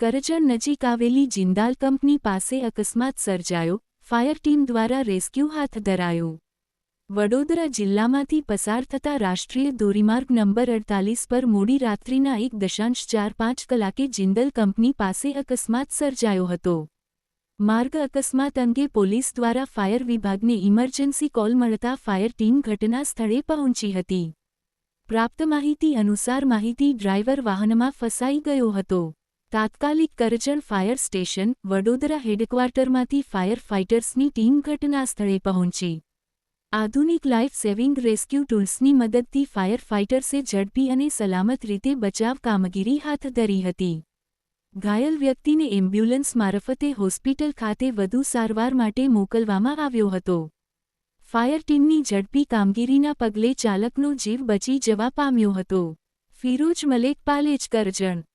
કરજણ નજીક આવેલી જિંદાલ કંપની પાસે અકસ્માત સર્જાયો, ફાયર ટીમ દ્વારા રેસ્ક્યુ હાથ ધરાયો. વડોદરા જિલ્લામાંથી પસાર થતા રાષ્ટ્રીય ધોરીમાર્ગ નંબર અડતાલીસ પર મોડી રાત્રિના એક દશાંશ ચાર પાંચ કલાકે જિંદલ કંપની પાસે અકસ્માત સર્જાયો હતો. માર્ગ અકસ્માત અંગે પોલીસ દ્વારા ફાયર વિભાગને ઇમરજન્સી કોલ મળતા ફાયર ટીમ ઘટના સ્થળે પહોંચી હતી. પ્રાપ્ત માહિતી અનુસાર માહિતી ડ્રાઈવર વાહનમાં ફસાઈ ગયો હતો. તાત્કાલિક કરજણ ફાયર સ્ટેશન, વડોદરા હેડક્વાર્ટરમાંથી ફાયર ફાઇટર્સની ટીમ ઘટના સ્થળે પહોંચી. આધુનિક લાઇફ સેવિંગ રેસ્ક્યુ ટૂલ્સની મદદથી ફાયર ફાઇટર્સે ઝડપી અને સલામત રીતે બચાવ કામગીરી હાથ ધરી હતી. ઘાયલ વ્યક્તિને એમ્બ્યુલન્સ મારફતે હોસ્પિટલ ખાતે વધુ સારવાર માટે મોકલવામાં આવ્યો હતો. ફાયર ટીમની ઝડપી કામગીરીના પગલે ચાલકનો જીવ બચી જવા પામ્યો હતો. ફિરોજ મલેક પાલેજ કરજણ